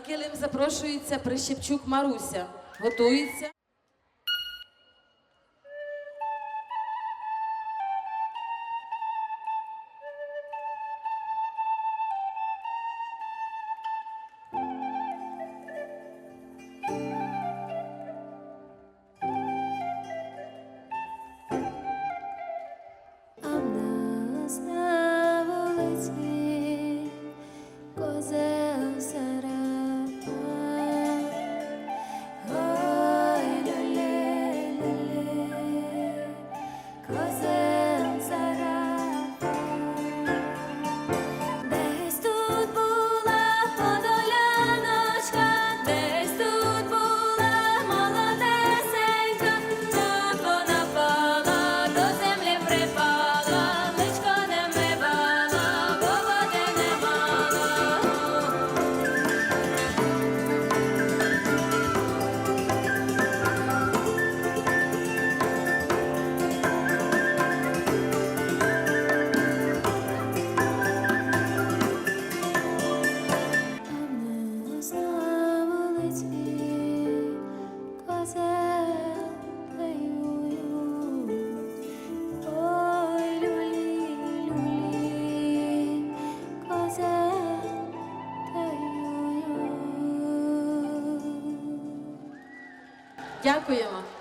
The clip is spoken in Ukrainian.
килим запрошується Прищепчук Маруся. Готується. А в нас на вулиці Дякуємо.